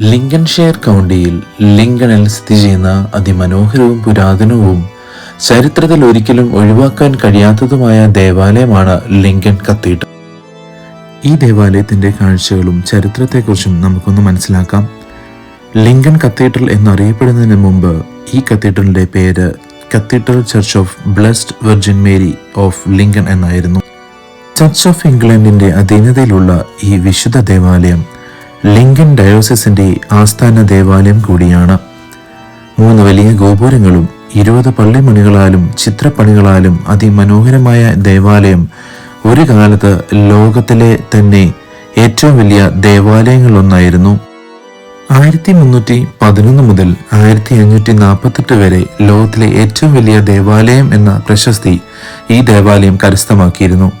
Lincolnshire കൗണ്ടിയിൽ ലിങ്കണിൽ സ്ഥിതി ചെയ്യുന്ന അതിമനോഹരവും പുരാതനവും ചരിത്രത്തിൽ ഒരിക്കലും ഒഴിവാക്കാൻ കഴിയാത്തതുമായ ദേവാലയമാണ് ലിങ്കൺ കത്തീഡ്രൽ. ഈ ദേവാലയത്തിന്റെ കാഴ്ചകളും ചരിത്രത്തെക്കുറിച്ചും നമുക്കൊന്ന് മനസ്സിലാക്കാം. ലിങ്കൺ കത്തീഡ്രൽ എന്നറിയപ്പെടുന്നതിന് മുമ്പ് ഈ കത്തീഡ്രലിന്റെ പേര് cathedral church of blessed virgin Mary of Lincoln എന്നായിരുന്നു. ചർച്ച് ഓഫ് ഇംഗ്ലണ്ടിന്റെ അധീനതയിലുള്ള ഈ വിശുദ്ധ ദേവാലയം ലിങ്കൻ ഡയോസിസിന്റെ ആസ്ഥാന ദേവാലയം കൂടിയാണ്. മൂന്ന് വലിയ ഗോപുരങ്ങളും ഇരുപത് പള്ളിമണികളാലും ചിത്രപ്പണികളാലും അതിമനോഹരമായ ദേവാലയം ഒരു കാലത്ത് ലോകത്തിലെ തന്നെ ഏറ്റവും വലിയ ദേവാലയങ്ങളൊന്നായിരുന്നു ആയിരത്തി മുന്നൂറ്റി പതിനൊന്ന് മുതൽ ആയിരത്തി അഞ്ഞൂറ്റി നാൽപ്പത്തെട്ട് വരെ ലോകത്തിലെ ഏറ്റവും വലിയ ദേവാലയം എന്ന പ്രശസ്തി ഈ ദേവാലയം കരസ്ഥമാക്കിയിരുന്നു.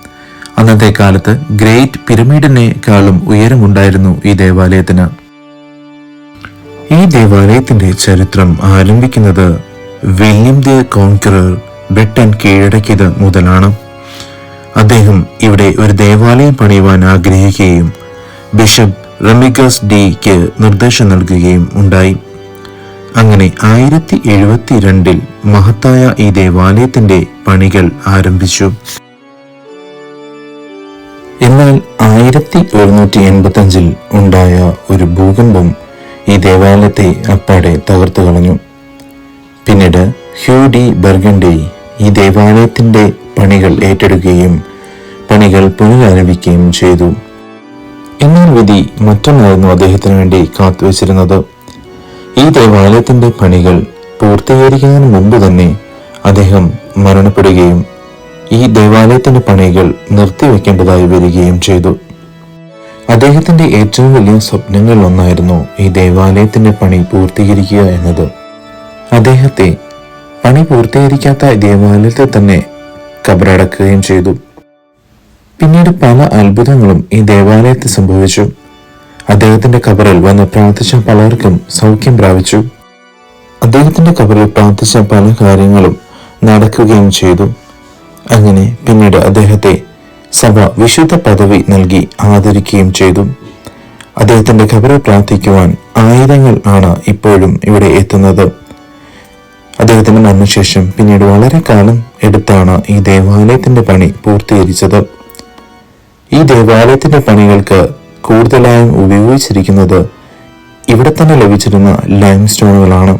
അന്നത്തെ കാലത്ത് ഗ്രേറ്റ് പിരമിഡിനേക്കാളും ഉയരമുണ്ടായിരുന്നു ഈ ദേവാലയത്തിന്. ഈ ദേവാലയത്തിന്റെ ചരിത്രം ആരംഭിക്കുന്നത് വില്യം ദ കോൺകറർ ബ്രിട്ടൻ കീഴടക്കിയത് മുതലാണ്. അദ്ദേഹം ഇവിടെ ഒരു ദേവാലയം പണിയുവാൻ ആഗ്രഹിക്കുകയും ബിഷപ്പ് റമിഗസ് ഡിക്ക് നിർദ്ദേശം നൽകുകയും ഉണ്ടായി. അങ്ങനെ ആയിരത്തി എഴുപത്തി മഹത്തായ ഈ ദേവാലയത്തിന്റെ പണികൾ ആരംഭിച്ചു. എന്നാൽ ആയിരത്തി എഴുന്നൂറ്റി എൺപത്തി അഞ്ചിൽ ഉണ്ടായ ഒരു ഭൂകമ്പം ഈ ദേവാലയത്തെ അപ്പാടെ തകർത്തു കളഞ്ഞു. പിന്നീട് ഹ്യൂ ഡി ബർഗൻഡി ഈ ദേവാലയത്തിന്റെ പണികൾ ഏറ്റെടുക്കുകയും പണികൾ പുനരാരംഭിക്കുകയും ചെയ്തു. എന്നാൽ വിധി മറ്റൊന്നായിരുന്നു അദ്ദേഹത്തിന് വേണ്ടി കാത്തുവച്ചിരുന്നത്. ഈ ദേവാലയത്തിന്റെ പണികൾ പൂർത്തീകരിക്കുന്നതിന് മുമ്പ് തന്നെ അദ്ദേഹം മരണപ്പെടുകയും ഈ ദേവാലയത്തിന്റെ പണികൾ നിർത്തിവെക്കേണ്ടതായി വരികയും ചെയ്തു. അദ്ദേഹത്തിന്റെ ഏറ്റവും വലിയ സ്വപ്നങ്ങളിൽ ഒന്നായിരുന്നു ഈ ദേവാലയത്തിന്റെ പണി പൂർത്തീകരിക്കുക എന്നത്. അദ്ദേഹത്തെ പണി പൂർത്തീകരിക്കാത്ത ദേവാലയത്തെ തന്നെ കബറടക്കുകയും ചെയ്തു. പിന്നീട് പല അത്ഭുതങ്ങളും ഈ ദേവാലയത്തിൽ സംഭവിച്ചു. അദ്ദേഹത്തിന്റെ കബറിൽ വന്ന് പ്രാർത്ഥിച്ച പലർക്കും സൗഖ്യം പ്രാപിച്ചു. അദ്ദേഹത്തിന്റെ കബറിൽ പ്രാർത്ഥിച്ച പല കാര്യങ്ങളും നടക്കുകയും ചെയ്തു. അങ്ങനെ പിന്നീട് അദ്ദേഹത്തെ സഭ വിശുദ്ധ പദവി നൽകി ആദരിക്കുകയും ചെയ്തു. അദ്ദേഹത്തിന്റെ ഖബറിൽ പ്രാർത്ഥിക്കുവാൻ ആയിരങ്ങൾ ആണ് ഇപ്പോഴും ഇവിടെ എത്തുന്നത്. അദ്ദേഹത്തിന്റെ മരണശേഷം പിന്നീട് വളരെ കാലം എടുത്താണ് ഈ ദേവാലയത്തിന്റെ പണി പൂർത്തീകരിച്ചത്. ഈ ദേവാലയത്തിന്റെ പണികൾക്ക് കൂടുതലായും ഉപയോഗിച്ചിരിക്കുന്നത് ഇവിടെ തന്നെ ലഭിച്ചിരുന്ന ലൈം സ്റ്റോണുകളാണ്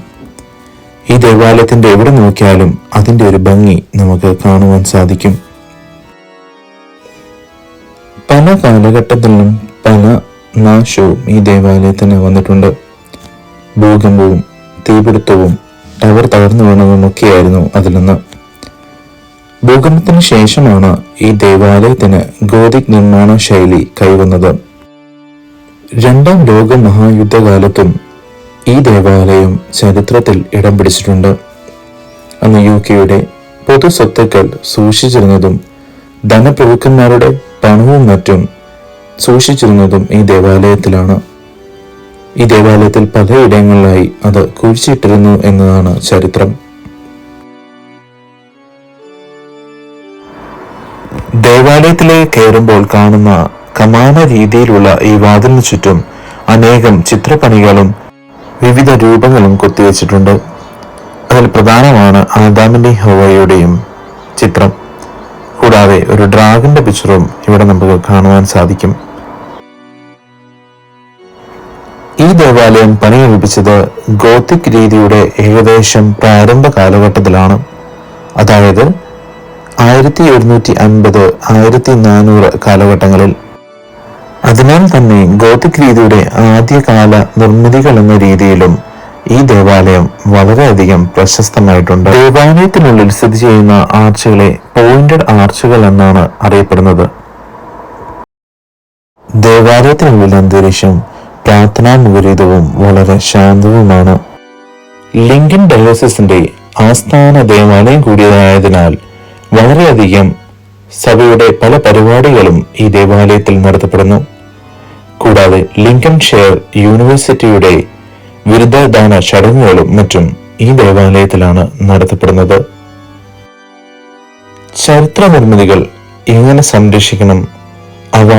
ഈ ദേവാലയത്തിന്റെ എവിടെ നോക്കിയാലും അതിന്റെ ഒരു ഭംഗി നമുക്ക് കാണുവാൻ സാധിക്കും. പല കാലഘട്ടത്തിലും പല നാശവും ഈ ദേവാലയത്തിന് വന്നിട്ടുണ്ട്. ഭൂകമ്പവും തീപിടുത്തവും ടവർ തകർന്നു വീണതും ഒക്കെയായിരുന്നു അതിലൊന്ന് ഭൂകമ്പത്തിന് ശേഷമാണ് ഈ ദേവാലയത്തിന് ഗോതിക് നിർമ്മാണ ശൈലി കൈവന്നത്. രണ്ടാം ലോക മഹായുദ്ധകാലത്തും ഈ ദേവാലയം ചരിത്രത്തിൽ ഇടം പിടിച്ചിട്ടുണ്ട്. അന്ന് യു കെയുടെ പൊതു സ്വത്തുക്കൾ സൂക്ഷിച്ചിരുന്നതും ധനപ്രഭുക്കന്മാരുടെ പണവും മറ്റും സൂക്ഷിച്ചിരുന്നതും ഈ ദേവാലയത്തിലാണ്. ഈ ദേവാലയത്തിൽ പലയിടങ്ങളിലായി അത് കുഴിച്ചിട്ടിരുന്നു എന്നതാണ് ചരിത്രം. ദേവാലയത്തിലെ കയറുമ്പോൾ കാണുന്ന കമാന രീതിയിലുള്ള ഈ വാതിലിന് ചുറ്റും അനേകം ചിത്രപ്പണികളും വിവിധ രൂപങ്ങളും കൊത്തിവെച്ചിട്ടുണ്ട്. അതിൽ പ്രധാനമാണ് ആദാമിന്റെയും ഹവയുടെയും ചിത്രം. കൂടാതെ ഒരു ഡ്രാഗന്റെ പിക്ചറും ഇവിടെ നമുക്ക് കാണുവാൻ സാധിക്കും. ഈ ദേവാലയം പണികഴിപ്പിച്ചത് ഗോത്തിക് രീതിയുടെ ഏകദേശം പ്രാരംഭ കാലഘട്ടത്തിലാണ്. അതായത് ആയിരത്തി എഴുന്നൂറ്റി അൻപത് ആയിരത്തി നാനൂറ് കാലഘട്ടങ്ങളിൽ. അതിനാൽ തന്നെ ഗോതിക് രീതിയുടെ ആദ്യകാല നിർമ്മിതികൾ എന്ന രീതിയിലും ഈ ദേവാലയം വളരെയധികം പ്രശസ്തമായിട്ടുണ്ട്. ദേവാലയത്തിനുള്ളിൽ സ്ഥിതി ചെയ്യുന്ന ആർച്ചുകളെ പോയിന്റഡ് ആർച്ചുകൾ എന്നാണ് അറിയപ്പെടുന്നത്. ദേവാലയത്തിനുള്ളിൽ അന്തരീക്ഷം പ്രാർത്ഥനാമുഖരിതവും വളരെ ശാന്തവുമാണ്. ലിങ്കൻ ഡയോസിന്റെ ആസ്ഥാന ദേവാലയം കൂടിയതായതിനാൽ വളരെയധികം സഭയുടെ പല പരിപാടികളും ഈ ദേവാലയത്തിൽ നടത്തപ്പെടുന്നു. കൂടാതെ ലിങ്കൺ ഷെയർ യൂണിവേഴ്സിറ്റിയുടെ ബിരുദദാന ചടങ്ങുകളും മറ്റും ഈ ദേവാലയത്തിലാണ് നടത്തപ്പെടുന്നത്. ചരിത്ര നിർമ്മിതികൾ എങ്ങനെ സംരക്ഷിക്കണം? അവ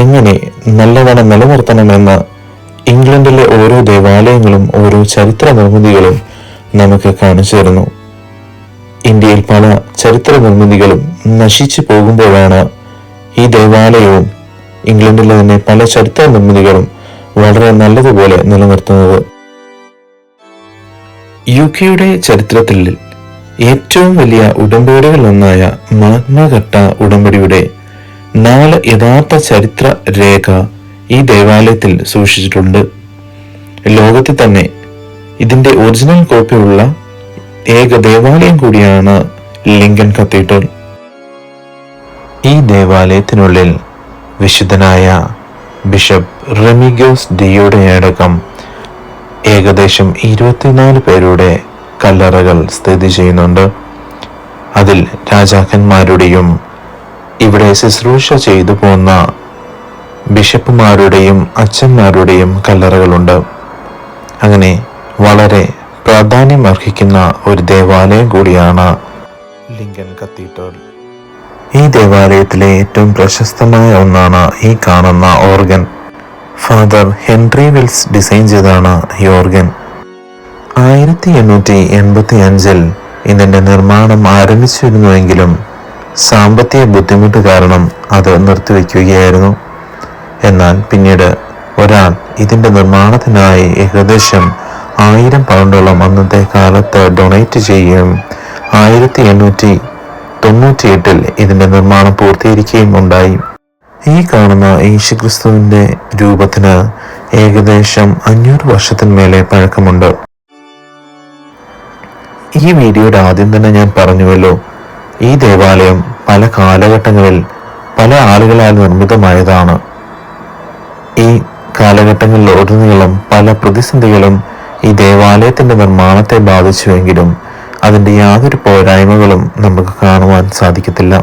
എങ്ങനെ നല്ലവണ്ണം നിലനിർത്തണമെന്ന് ഇംഗ്ലണ്ടിലെ ഓരോ ദേവാലയങ്ങളും ഓരോ ചരിത്ര നിർമ്മിതികളും നമുക്ക് കാണിച്ചു തരുന്നു. ഇന്ത്യയിൽ പല ചരിത്ര നിർമ്മിതികളും നശിച്ചു പോകുമ്പോഴാണ് ഈ ദേവാലയവും ഇംഗ്ലണ്ടിലെ തന്നെ പല ചരിത്ര നിർമ്മിതികളും വളരെ നല്ലതുപോലെ നിലനിർത്തുന്നത്. യു കെയുടെ ചരിത്രത്തിൽ ഏറ്റവും വലിയ ഉടമ്പടികളിലൊന്നായ മാഗ്നഘട്ട ഉടമ്പടിയുടെ നാല് യഥാർത്ഥ ചരിത്ര രേഖ ഈ ദേവാലയത്തിൽ സൂക്ഷിച്ചിട്ടുണ്ട്. ലോകത്തിൽ തന്നെ ഇതിന്റെ ഒറിജിനൽ കോപ്പിയുള്ള ഏക ദേവാലയം കൂടിയാണ് ലിങ്കൻ കത്തീഡ്രൽ. ഈ ദേവാലയത്തിനുള്ളിൽ വിശുദ്ധനായ ബിഷപ്പ് റെമിഗോസ് ഡിയുടെ അടക്കം ഏകദേശം ഇരുപത്തിനാല് പേരുടെ കല്ലറകൾ സ്ഥിതി ചെയ്യുന്നുണ്ട്. അതിൽ രാജാക്കന്മാരുടെയും ഇവിടെ ശുശ്രൂഷ ചെയ്തു പോന്ന ബിഷപ്പുമാരുടെയും അച്ഛന്മാരുടെയും കല്ലറകളുണ്ട്. അങ്ങനെ വളരെ പ്രാധാന്യം അർഹിക്കുന്ന ഒരു ദേവാലയം കൂടിയാണ് ലിങ്കൻ കത്തീഡ്രൽ. ഈ ദേവാലയത്തിലെ ഏറ്റവും പ്രശസ്തമായ ഒന്നാണ് ഈ കാണുന്ന organ. Father Henry Wills design ചെയ്താണ് ഈ ഓർഗൻ. ആയിരത്തി എണ്ണൂറ്റി എൺപത്തി അഞ്ചിൽ ഇതിന്റെ നിർമ്മാണം ആരംഭിച്ചിരുന്നുവെങ്കിലും സാമ്പത്തിക ബുദ്ധിമുട്ട് കാരണം അത് നിർത്തിവെക്കുകയായിരുന്നു. എന്നാൽ പിന്നീട് ഒരാൾ ഇതിന്റെ നിർമ്മാണത്തിനായി ഏകദേശം ആയിരം പൗണ്ടോളം അന്നത്തെ കാലത്ത് ഡൊണേറ്റ് ചെയ്യുകയും ആയിരത്തി എണ്ണൂറ്റി തൊണ്ണൂറ്റിയെട്ടിൽ ഇതിന്റെ നിർമ്മാണം പൂർത്തീകരിക്കുകയും ഉണ്ടായി. ഈ കാണുന്ന യേശുക്രിസ്തുവിന്റെ രൂപത്തിന് ഏകദേശം അഞ്ഞൂറ് വർഷത്തിന്മേലെ പഴക്കമുണ്ട്. ഈ വീഡിയോയുടെ ആദ്യം തന്നെ ഞാൻ പറഞ്ഞുവല്ലോ ഈ ദേവാലയം പല കാലഘട്ടങ്ങളിൽ പല ആളുകളാൽ നിർമ്മിതമായതാണ്. ഈ കാലഘട്ടങ്ങളിൽ ഉടനീളം പല പ്രതിസന്ധികളും ഈ ദേവാലയത്തിന്റെ നിർമ്മാണത്തെ ബാധിച്ചുവെങ്കിലും അതിന്റെ യാതൊരു പോരായ്മകളും നമുക്ക് കാണുവാൻ സാധിക്കത്തില്ല.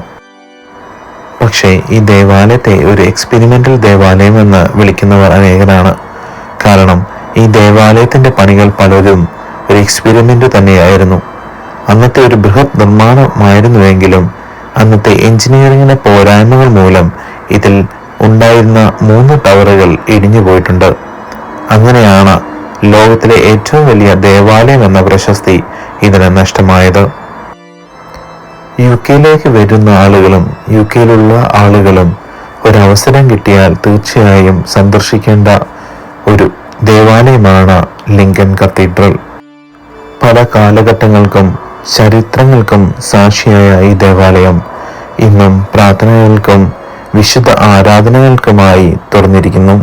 പക്ഷേ ഈ ദേവാലയത്തെ ഒരു എക്സ്പെരിമെന്റൽ ദേവാലയം എന്ന് വിളിക്കുന്നവർ അനേകരാണ്. കാരണം ഈ ദേവാലയത്തിന്റെ പണികൾ പലരും ഒരു എക്സ്പെരിമെന്റ് തന്നെയായിരുന്നു. അന്നത്തെ ഒരു ബൃഹത് നിർമ്മാണമായിരുന്നുവെങ്കിലും അന്നത്തെ എഞ്ചിനീയറിങ്ങിന്റെ പോരായ്മകൾ മൂലം ഇതിൽ ഉണ്ടായിരുന്ന മൂന്ന് ടവറുകൾ ഇടിഞ്ഞു പോയിട്ടുണ്ട്. അങ്ങനെയാണ് ലോകത്തിലെ ഏറ്റവും വലിയ ദേവാലയം എന്ന പ്രശസ്തി ഇതിന് നഷ്ടമായത്. യു കെയിലേക്ക് വരുന്ന ആളുകളും യു കെയിലുള്ള ആളുകളും ഒരവസരം കിട്ടിയാൽ തീർച്ചയായും സന്ദർശിക്കേണ്ട ഒരു ദേവാലയമാണ് ലിങ്കൻ കത്തീഡ്രൽ. പല കാലഘട്ടങ്ങൾക്കും ചരിത്രങ്ങൾക്കും സാക്ഷിയായ ഈ ദേവാലയം ഇന്നും പ്രാർത്ഥനകൾക്കും വിശുദ്ധ ആരാധനകൾക്കുമായി തുറന്നിരിക്കുന്നു.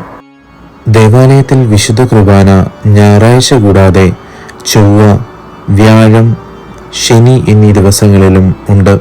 ദേവാലയത്തിൽ വിശുദ്ധ കുർബാന ഞായറാഴ്ച കൂടാതെ ചൊവ്വ വ്യാഴം ശനി എന്നീ ദിവസങ്ങളിലും ഉണ്ട്.